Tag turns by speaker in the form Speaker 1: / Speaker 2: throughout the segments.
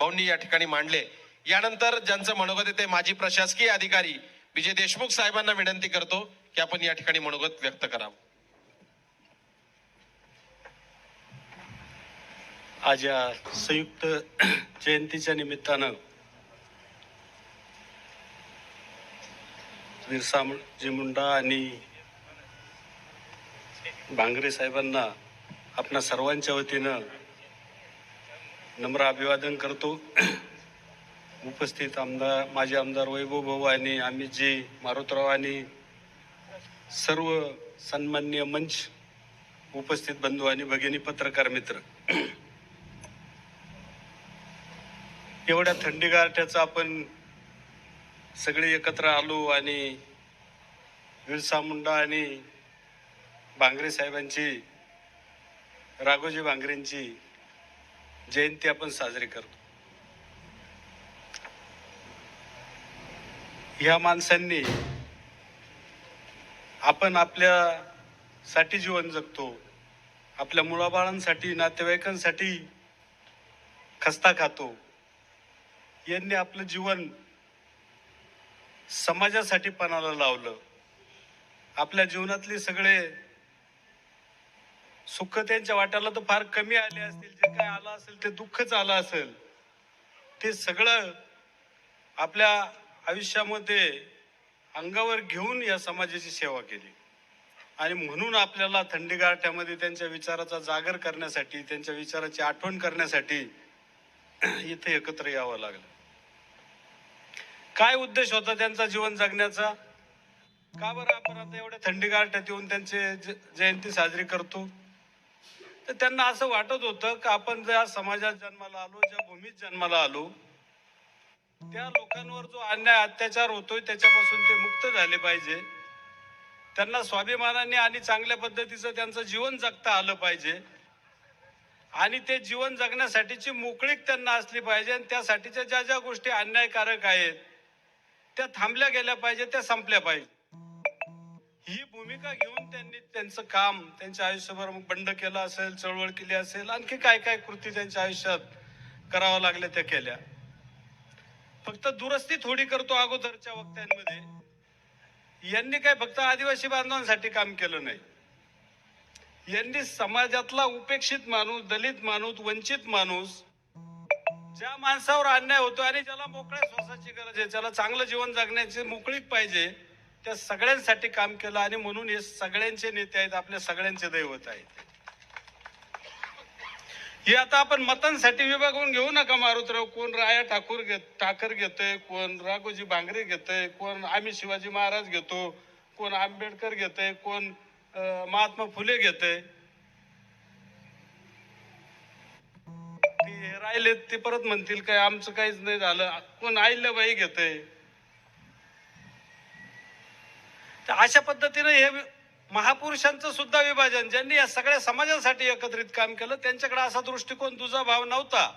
Speaker 1: भाऊंनी या ठिकाणी मांडले. यानंतर ज्यांचं मनोगत येते ते माजी प्रशासकीय अधिकारी विजय देशमुख साहेबांना विनंती करतो की आपण या ठिकाणी मनोगत व्यक्त करावं.
Speaker 2: आज या संयुक्त जयंतीच्या निमित्तानं बिरसा जी मुंडा आणि भांगरे साहेबांना आपणा सर्वांच्या वतीनं नम्र अभिवादन करतो. उपस्थित आमदार माझे आमदार वैभव भाऊ आणि अमितजी मारुतराव आणि सर्व सन्मान्य मंच उपस्थित बंधू आणि भगिनी पत्रकार मित्र. एवढ्या थंडी गारठ्याचं आपण सगळे एकत्र आलो आणि बिरसा मुंडा आणि भांगरे साहेबांची राघोजी भांगरेंची जयंती आपण साजरी करतो. ह्या माणसांनी आपण आपल्यासाठी जीवन जगतो. आपल्या मुलाबाळांसाठी नातेवाईकांसाठी खस्ता खातो. यांनी आपलं जीवन समाजासाठी पणाला लावलं. आपल्या जीवनातले सगळे सुख त्यांच्या वाट्याला तर फार कमी आले असतील जे काय आलं असेल ते दुःखच आलं असेल. ते सगळं आपल्या आयुष्यामध्ये अंगावर घेऊन या समाजाची सेवा केली. आणि म्हणून आपल्याला थंडी गारठ्यामध्ये त्यांच्या विचाराचा जागर करण्यासाठी त्यांच्या विचाराची आठवण करण्यासाठी इथे एकत्र यावं लागलं. काय उद्देश होता त्यांचा जीवन जगण्याचा? का बरं आपण आता एवढ्या थंडी गारठ्यात येऊन त्यांचे जयंती साजरी करतो? तर त्यांना असं वाटत होतं की आपण ज्या समाजात जन्माला आलो ज्या भूमीत जन्माला आलो त्या लोकांवर जो अन्याय अत्याचार होतोय त्याच्यापासून ते मुक्त झाले पाहिजे. त्यांना स्वाभिमानाने आणि चांगल्या पद्धतीचं त्यांचं जीवन जगता आलं पाहिजे. आणि ते जीवन जगण्यासाठीची मोकळीक त्यांना असली पाहिजे आणि त्यासाठीच्या ज्या ज्या गोष्टी अन्यायकारक आहेत त्या थांबल्या गेल्या पाहिजे त्या संपल्या पाहिजे. ही भूमिका घेऊन त्यांनी त्यांचं काम त्यांच्या आयुष्यभर मग बंड केलं असेल चळवळ केली असेल आणखी काय काय कृती त्यांच्या आयुष्यात कराव्या लागल्या त्या केल्या. फक्त दुरुस्ती थोडी करतो अगोदरच्या वक्त्यांमध्ये. यांनी काय फक्त आदिवासी बांधवांसाठी काम केलं नाही. यांनी समाजातला उपेक्षित माणूस दलित माणूस वंचित माणूस ज्या माणसावर अन्याय होतो आणि ज्याला मोकळ्या श्वासाची गरज आहे ज्याला चांगलं जीवन जगण्याची मोकळीक पाहिजे त्या सगळ्यांसाठी काम केलं आणि म्हणून हे सगळ्यांचे नेते आहेत आपल्या सगळ्यांचे दैवत आहेत. हे आता आपण मतांसाठी विभागून घेऊ नका मारुतराव. कोण राया ठाकूर घेत ठाकर घेतोय कोण राघोजी भांगरे घेतोय कोण आम्ही शिवाजी महाराज घेतो कोण आंबेडकर घेतोय कोण महात्मा फुले घेतोय. ते राहिले ते परत म्हणतील काय आमचं काहीच नाही झालं. कोण आईल्याबाई घेतय तर अशा पद्धतीने हे महापुरुषांचं सुद्धा विभाजन ज्यांनी या सगळ्या समाजासाठी एकत्रित काम केलं त्यांच्याकडे असा दृष्टिकोन तुझा भाव नव्हता.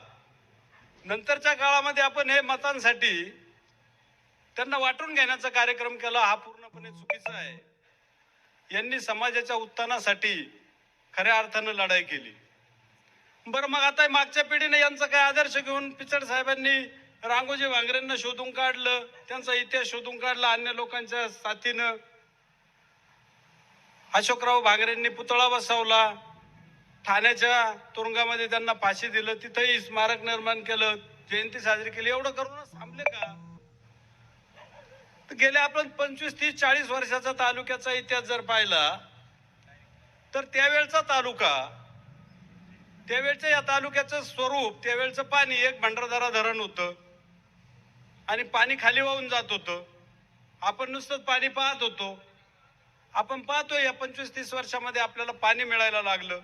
Speaker 2: नंतरच्या काळामध्ये आपण हे मतांसाठी त्यांना वाटून घेण्याचा कार्यक्रम केला हा पूर्णपणे चुकीचा आहे. यांनी समाजाच्या उत्थानासाठी खऱ्या अर्थानं लढाई केली. बरं मग आता मागच्या पिढीने यांचा काय आदर्श घेऊन पिचड साहेबांनी रांगोजी वांगरेंना शोधून काढलं त्यांचा इतिहास शोधून काढला अन्य लोकांच्या साथीनं अशोकराव भागरेंनी पुतळा बसवला. ठाण्याच्या तुरुंगामध्ये त्यांना फाशी दिलं. तिथंही स्मारक निर्माण केलं. जयंती साजरी केली. एवढं करूनच थांबले का? तर गेल्या आपण पंचवीस तीस चाळीस वर्षाचा तालुक्याचा इतिहास जर पाहिला तर त्यावेळचा तालुका त्यावेळच्या या तालुक्याचं स्वरूप त्यावेळचं पाणी एक भंडारदारा धरण होतं. आणि पाणी खाली वाहून जात होतं. आपण नुसतंच पाणी पाहत होतो. आपण पाहतोय या पंचवीस तीस वर्षामध्ये आपल्याला पाणी मिळायला लागलं.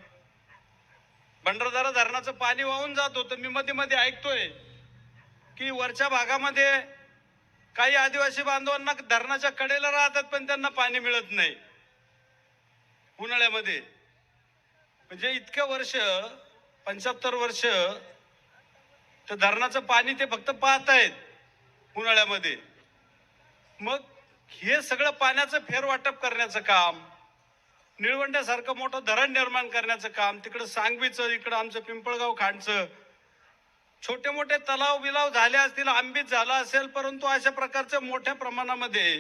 Speaker 2: भंडारदारा धरणाचं पाणी वाहून जात होतं. मी मध्ये मध्ये ऐकतोय की वरच्या भागामध्ये काही आदिवासी बांधवांना धरणाच्या कडेला राहतात पण त्यांना पाणी मिळत नाही. उन्हाळ्यामध्ये. म्हणजे इतकं वर्ष पंच्याहत्तर वर्ष तर धरणाचं पाणी ते फक्त पाहत आहेत उन्हाळ्यामध्ये. मग हे सगळं पाण्याचं फेरवाटप करण्याचं काम निळवंड्यासारखं मोठं धरण निर्माण करण्याचं काम तिकडं सांगवीचं इकडं आमचं पिंपळगाव खांडचं. छोटे मोठे तलाव बिलाव झाले असतील आंबीत झाला असेल परंतु अशा प्रकारचं मोठ्या प्रमाणामध्ये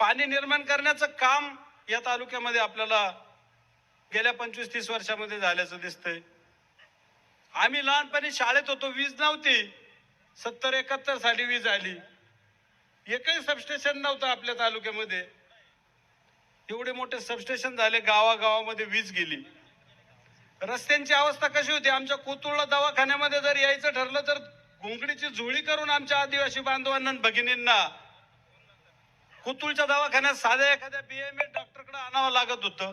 Speaker 2: पाणी निर्माण करण्याचं काम या तालुक्यामध्ये आपल्याला गेल्या पंचवीस तीस वर्षामध्ये झाल्याचं दिसतंय. आम्ही लहानपणी शाळेत होतो वीज नव्हती. सत्तर एकाहत्तर साली वीज आली. एकही सबस्टेशन नव्हतं आपल्या तालुक्यामध्ये. एवढे मोठे सबस्टेशन झाले गावागावामध्ये वीज गेली. रस्त्यांची अवस्था कशी होती? आमच्या कोतुळला दवाखान्यामध्ये जर यायचं ठरलं तर घोंगडीची झोळी करून आमच्या आदिवासी बांधवांना भगिनींना कोतुळच्या दवाखान्यात साध्या एखाद्या बीएमए डॉक्टरकडे आणावं लागत होतं.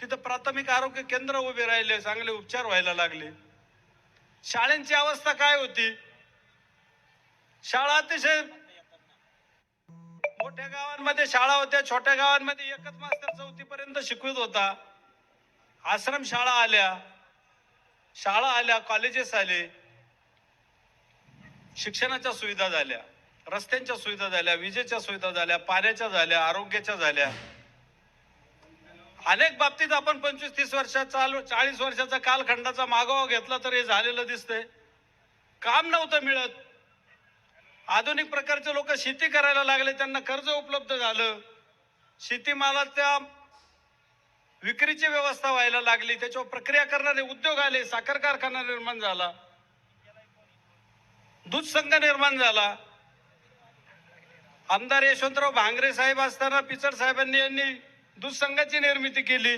Speaker 2: तिथं प्राथमिक आरोग्य केंद्र उभे राहिले चांगले उपचार व्हायला लागले. शाळांची अवस्था काय होती? शाळा अतिशय मोठ्या गावांमध्ये शाळा होत्या छोट्या गावांमध्ये एकच मास्तर चौथी पर्यंत शिकवित होता. आश्रम शाळा आल्या शाळा आल्या कॉलेजेस आले. शिक्षणाच्या सुविधा झाल्या रस्त्यांच्या सुविधा झाल्या विजेच्या सुविधा झाल्या पाण्याच्या झाल्या आरोग्याच्या झाल्या. अनेक बाबतीत आपण पंचवीस तीस वर्षात चालू चाळीस वर्षाचा कालखंडाचा मागोवा घेतला तर हे झालेलं दिसतंय. काम नव्हतं मिळत. आधुनिक प्रकारचे लोक शेती करायला लागले त्यांना कर्ज उपलब्ध झालं. शेतीमालाच्या विक्रीची व्यवस्था व्हायला लागली त्याच्यावर प्रक्रिया करणारे उद्योग आले साखर कारखाना निर्माण झाला. दूध संघ निर्माण झाला. आमदार यशवंतराव भांगरे साहेब असताना पिचड साहेबांनी यांनी दूध संघाची निर्मिती केली.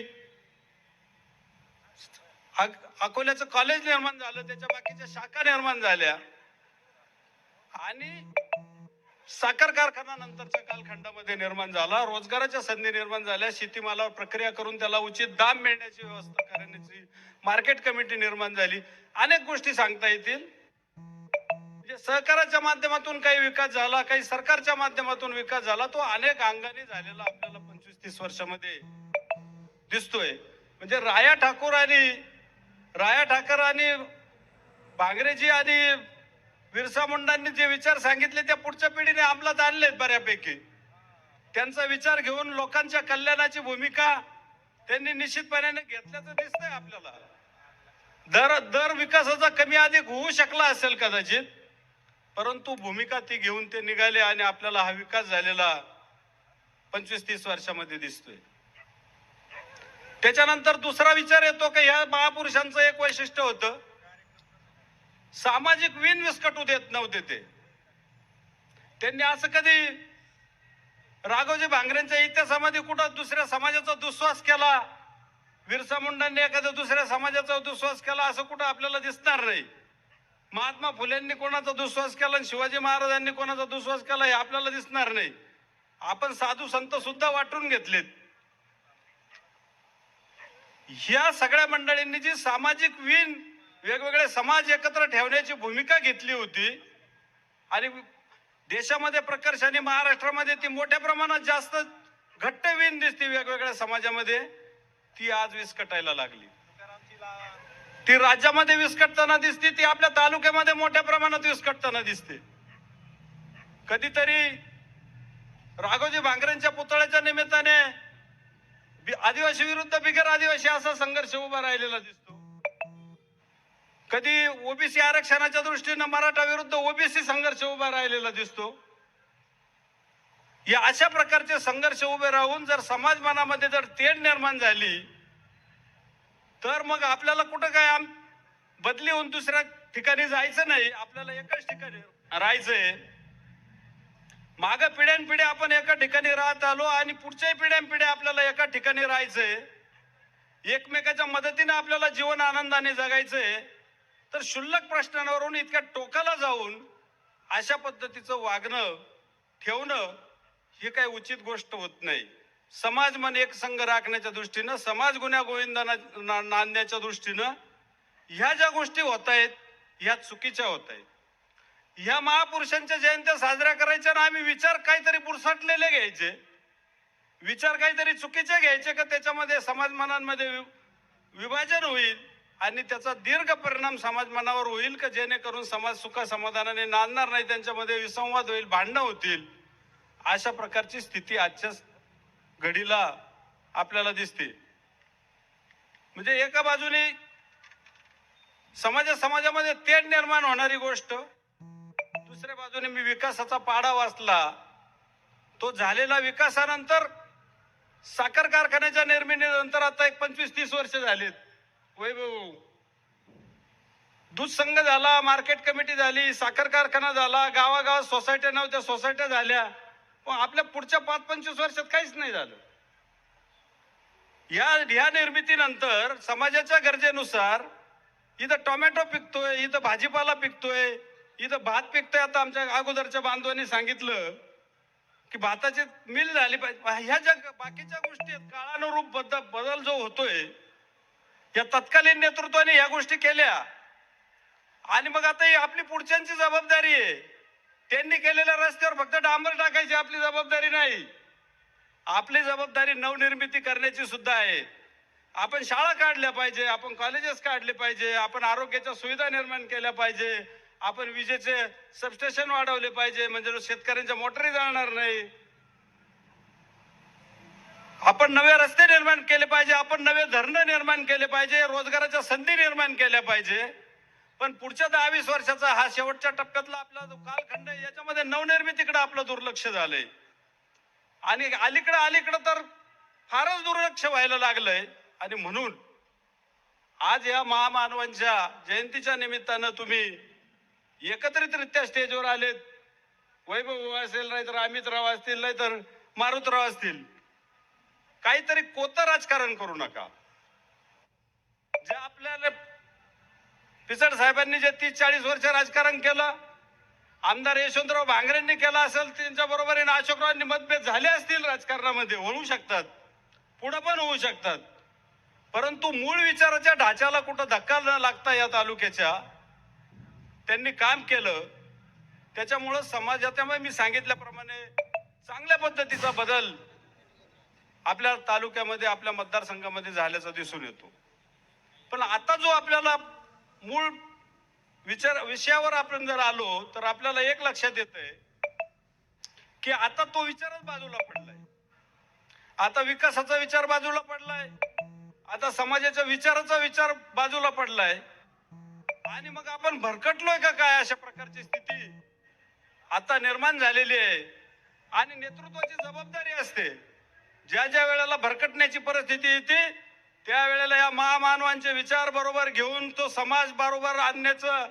Speaker 2: अकोल्याचं कॉलेज निर्माण झालं त्याच्या बाकीच्या शाखा निर्माण झाल्या. आणि साखर कारखाना नंतरच्या कालखंडामध्ये निर्माण झाला. रोजगाराच्या संधी निर्माण झाल्या. शेतीमालावर प्रक्रिया करून त्याला उचित दाम मिळण्याची व्यवस्था करण्याची मार्केट कमिटी निर्माण झाली. अनेक गोष्टी सांगता येतील. म्हणजे सहकाराच्या माध्यमातून काही विकास झाला काही सरकारच्या माध्यमातून विकास झाला तो अनेक अंगाने झालेला आपल्याला पंचवीस तीस वर्षामध्ये दिसतोय. म्हणजे राया ठाकूर आणि राया ठाकर आणि भांगरेजी आणि बिरसा मुंडांनी जे विचार सांगितले त्या पुढच्या पिढीने अंमलात आणलेत बऱ्यापैकी. त्यांचा विचार घेऊन लोकांच्या कल्याणाची भूमिका त्यांनी निश्चितपणे घेतल्याचं दिसतंय आपल्याला. दर दर विकासाचा कमी अधिक होऊ शकला असेल कदाचित परंतु भूमिका ती घेऊन ते निघाले आणि आपल्याला हा विकास झालेला पंचवीस तीस वर्षामध्ये दिसतोय. त्याच्यानंतर दुसरा विचार येतो की ह्या महापुरुषांचं एक वैशिष्ट्य होतं सामाजिक विन विस्कटू देत नव्हते ते. त्यांनी असं कधी राघोजी भांगरेंच्या इतिहासामध्ये कुठं दुसऱ्या समाजाचा दुस्वास केला बिरसा मुंडांनी एखाद्या दुसऱ्या समाजाचा दुस्वास केला असं कुठं आपल्याला दिसणार नाही. महात्मा फुलेंनी कोणाचा दुस्वास केला आणि शिवाजी महाराजांनी कोणाचा दुस्वास केला हे आपल्याला दिसणार नाही. आपण साधू संत सुद्धा वाटून घेतलेत. ह्या सगळ्या मंडळींनी जी सामाजिक विण वेगवेगळे समाज एकत्र ठेवण्याची भूमिका घेतली होती. आणि देशामध्ये प्रकर्षाने महाराष्ट्रामध्ये ती मोठ्या प्रमाणात जास्त घट्ट विण दिसते वेगवेगळ्या समाजामध्ये. ती आज विस्कटायला लागली. ती राज्यामध्ये विस्कटताना दिसते ती आपल्या तालुक्यामध्ये मोठ्या प्रमाणात विस्कटताना दिसते. कधीतरी राघोजी भांगरेंच्या पुतळ्याच्या निमित्ताने आदिवासी विरुद्ध बिगर आदिवासी असा संघर्ष उभा राहिलेला दिसतो. कधी ओबीसी आरक्षणाच्या दृष्टीनं मराठा विरुद्ध ओबीसी संघर्ष उभा राहिलेला दिसतो. या अशा प्रकारचे संघर्ष उभे राहून जर समाज मनामध्ये जर तेढ निर्माण झाली तर मग आपल्याला कुठं काय बदली होऊन दुसऱ्या ठिकाणी जायचं नाही. आपल्याला एकाच ठिकाणी राहायचंय. माग पिढ्यानपिढ्या आपण एका ठिकाणी राहत आलो आणि पुढच्याही पिढ्यानपिढ्या आपल्याला एका ठिकाणी राहायचंय. एकमेकाच्या मदतीने आपल्याला जीवन आनंदाने जगायचंय. तर क्षुल्लक प्रश्नांवरून इतक्या टोकाला जाऊन अशा पद्धतीचं वागणं ठेवणं ही काही उचित गोष्ट होत नाही. समाज मन एक संघ राखण्याच्या दृष्टीनं समाज गुन्हा गोविंदाना ना- नांदण्याच्या दृष्टीनं ह्या ज्या गोष्टी होत आहेत ह्या चुकीच्या होत आहेत. ह्या महापुरुषांच्या जयंत्या साजऱ्या करायच्या ना आम्ही विचार काहीतरी पुरसाटलेले घ्यायचे. विचार काहीतरी चुकीचे घ्यायचे का त्याच्यामध्ये समाज मनांमध्ये वि- विभाजन होईल? आणि त्याचा दीर्घ परिणाम समाज मनावर होईल का? जेणेकरून समाज सुखा समाधानाने नांदणार नाही त्यांच्यामध्ये विसंवाद होईल भांडणं होतील. अशा प्रकारची स्थिती आजच्या घडीला आपल्याला दिसते. म्हणजे एका बाजूने समाजा समाजामध्ये तेढ निर्माण होणारी गोष्ट दुसऱ्या बाजूने मी विकासाचा पाडा वाचला. तो झालेला विकासानंतर साखर कारखान्याच्या निर्मितीनंतर आता एक पंचवीस तीस वर्ष झालीत. वैभव दूध संघ झाला मार्केट कमिटी झाली साखर कारखाना झाला गावागावात सोसायट्या नव्हत्या सोसायट्या झाल्या. पण आपल्या पुढच्या पाच पंचवीस वर्षात काहीच नाही झालं. या या निर्मितीनंतर समाजाच्या गरजेनुसार इथं टोमॅटो पिकतोय इथं भाजीपाला पिकतोय इथं भात पिकतोय. आता आमच्या अगोदरच्या बांधवांनी सांगितलं की भाताची मिल झाली पाहिजे. ह्या ज्या बाकीच्या गोष्टी आहेत काळानुरूप बदल बदल जो होतोय या तत्कालीन नेतृत्वाने या गोष्टी केल्या. आणि मग आता ही आपली पुढच्यांची जबाबदारी आहे. त्यांनी केलेल्या रस्त्यावर फक्त डांबर टाकायची आपली जबाबदारी नाही. आपली जबाबदारी नवनिर्मिती करण्याची सुद्धा आहे. आपण शाळा काढल्या पाहिजे आपण कॉलेजेस काढले पाहिजे आपण आरोग्याच्या सुविधा निर्माण केल्या पाहिजे आपण विजेचे सबस्टेशन वाढवले पाहिजे म्हणजे शेतकऱ्यांच्या मोटरी जाणार नाही. आपण नवे रस्ते निर्माण केले पाहिजे आपण नवे धरणं निर्माण केले पाहिजे रोजगाराच्या संधी निर्माण केल्या पाहिजे. पण पुढच्या दहा वीस वर्षाचा हा शेवटच्या टप्प्यातला आपला जो कालखंड आहे याच्यामध्ये नवनिर्मितीकडे आपलं दुर्लक्ष झालंय. आणि अलीकडं अलीकडं तर फारच दुर्लक्ष व्हायला लागलंय. आणि म्हणून आज या महामानवांच्या जयंतीच्या निमित्तानं तुम्ही एकत्रितरित्या स्टेजवर आलेत. वैभव असेल नाही तर अमितराव असतील नाही तर मारुतराव असतील. काहीतरी कोतं राजकारण करू नका. जे आपल्याला पिचड साहेबांनी जे तीस चाळीस वर्ष राजकारण केलं आमदार यशवंतराव भांगरेंनी केलं असेल त्यांच्या बरोबर अशोकरावांनी मतभेद झाले असतील राजकारणामध्ये होऊ शकतात. पुढे पण होऊ शकतात. परंतु मूळ विचाराच्या ढाच्याला कुठं धक्का न लागता या तालुक्याच्या त्यांनी काम केलं. त्याच्यामुळं समाजातल्यामुळे मी सांगितल्याप्रमाणे चांगल्या पद्धतीचा बदल आपल्या तालुक्यामध्ये आपल्या मतदारसंघामध्ये झाल्याचा दिसून येतो. पण आता जो आपल्याला मूळ विचार विषयावर आपण जर आलो तर आपल्याला एक लक्षात येतंय की आता तो विचारच बाजूला पडलाय. आता विकासाचा विचार बाजूला पडलाय. आता समाजाच्या विचाराचा विचार बाजूला पडलाय. आणि मग आपण भरकटलोय का काय अशा प्रकारची स्थिती? आता निर्माण झालेली आहे. आणि नेतृत्वाची जबाबदारी असते. ज्या ज्या वेळेला भरकटण्याची परिस्थिती येते त्यावेळेला या महामानवांचे विचार बरोबर घेऊन तो समाज बरोबर आणण्याचं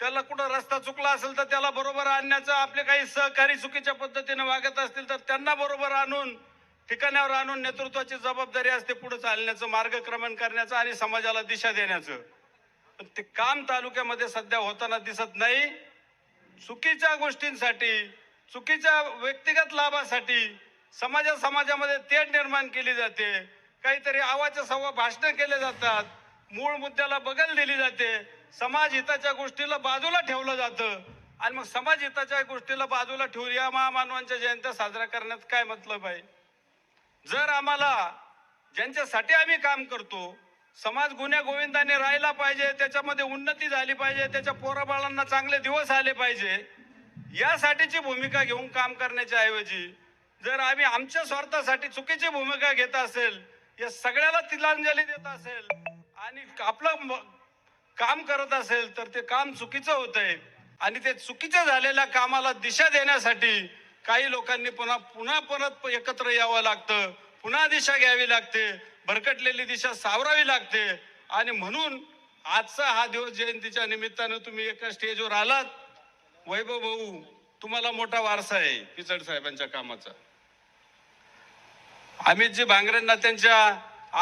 Speaker 2: त्याला कुठं रस्ता चुकला असेल तर त्याला बरोबर आणण्याचं आपले काही सहकारी चुकीच्या पद्धतीने वागत असतील तर त्यांना बरोबर आणून ठिकाणावर आणून नेतृत्वाची जबाबदारी असते पुढे चालण्याचं मार्गक्रमण करण्याचं आणि समाजाला दिशा देण्याचं. पण ते काम तालुक्यामध्ये सध्या होताना दिसत नाही. चुकीच्या गोष्टींसाठी चुकीच्या व्यक्तिगत लाभासाठी समाजा समाजामध्ये तेढ निर्माण केली जाते. काहीतरी आवाच्या सव्वा भाषणं केले जातात. मूळ मुद्द्याला बगल दिली जाते. समाज हिताच्या गोष्टीला बाजूला ठेवलं जातं. आणि मग समाज हिताच्या गोष्टीला बाजूला ठेवून या महामानवांच्या जयंत्या साजरा करण्यात काय मतलब आहे? जर आम्हाला ज्यांच्यासाठी आम्ही काम करतो समाज गुन्ह्या गोविंदाने राहिला पाहिजे त्याच्यामध्ये उन्नती झाली पाहिजे त्याच्या पोराबाळांना चांगले दिवस आले पाहिजे यासाठीची भूमिका घेऊन काम करण्याच्या ऐवजी जर आम्ही आमच्या स्वार्थासाठी चुकीची भूमिका घेत असेल या सगळ्याला तिलांजली देत असेल आणि आपलं काम करत असेल तर ते काम चुकीचं होतंय. आणि ते चुकीचं झालेल्या कामाला दिशा देण्यासाठी काही लोकांनी पुन्हा पुन्हा परत एकत्र यावं लागतं. पुन्हा दिशा घ्यावी लागते. भरकटलेली दिशा सावरावी लागते. आणि म्हणून आजचा हा दिवस जयंतीच्या निमित्तानं तुम्ही एका स्टेजवर आलात. वैभव भाऊ तुम्हाला मोठा वारसा आहे पिचड साहेबांच्या कामाचा. अमितजी भांगरेंना त्यांच्या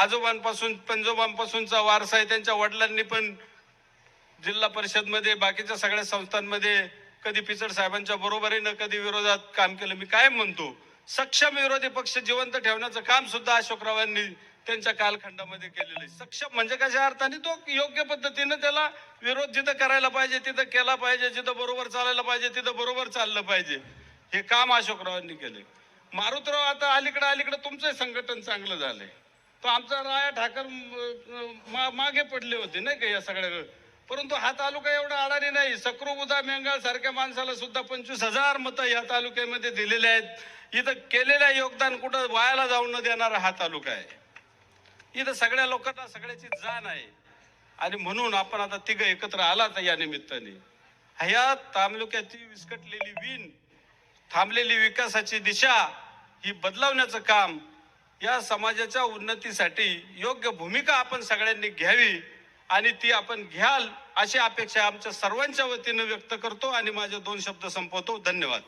Speaker 2: आजोबांपासून पंजोबांपासूनचा वारसा आहे. त्यांच्या वडिलांनी पण जिल्हा परिषदमध्ये बाकीच्या सगळ्या संस्थांमध्ये कधी पिचड साहेबांच्या बरोबरीनं कधी विरोधात काम केलं. मी काय म्हणतो? सक्षम विरोधी पक्ष जिवंत ठेवण्याचं काम सुद्धा अशोकरावांनी त्यांच्या कालखंडामध्ये केलेलं आहे. सक्षम म्हणजे कशा अर्थाने? तो योग्य पद्धतीनं त्याला विरोध जिथं करायला पाहिजे तिथं केला पाहिजे जिथं बरोबर चालायला पाहिजे तिथं बरोबर चाललं पाहिजे. हे काम अशोकरावांनी केले मारुतराव आता अलीकडं अलीकडं तुमचं संघटन चांगलं झालंय. तो आमचा राया ठाकर मा- मागे पडले होते नाही का या सगळ्या परंतु हा तालुका एवढा अडाणी नाही. सक्रू उदा मेंगाळ सारख्या माणसाला सुद्धा पंचवीस हजार मतं या तालुक्यामध्ये दिलेले आहेत. इथं केलेलं योगदान कुठं वायाला जाऊन न देणारा हा तालुका आहे. इथं सगळ्या लोकांना सगळ्याची जाण आहे. आणि म्हणून आपण आता तिघं एकत्र आलात या निमित्ताने. ह्या तालुक्याची विस्कटलेली वीण थांबलेली विकासाची दिशा ही बदलावण्याचं काम या समाजाच्या उन्नतीसाठी योग्य भूमिका आपण सगळ्यांनी घ्यावी आणि ती आपण घ्याल अशी अपेक्षा आमच्या सर्वांच्या वतीनं व्यक्त करतो आणि माझे दोन शब्द संपवतो. धन्यवाद.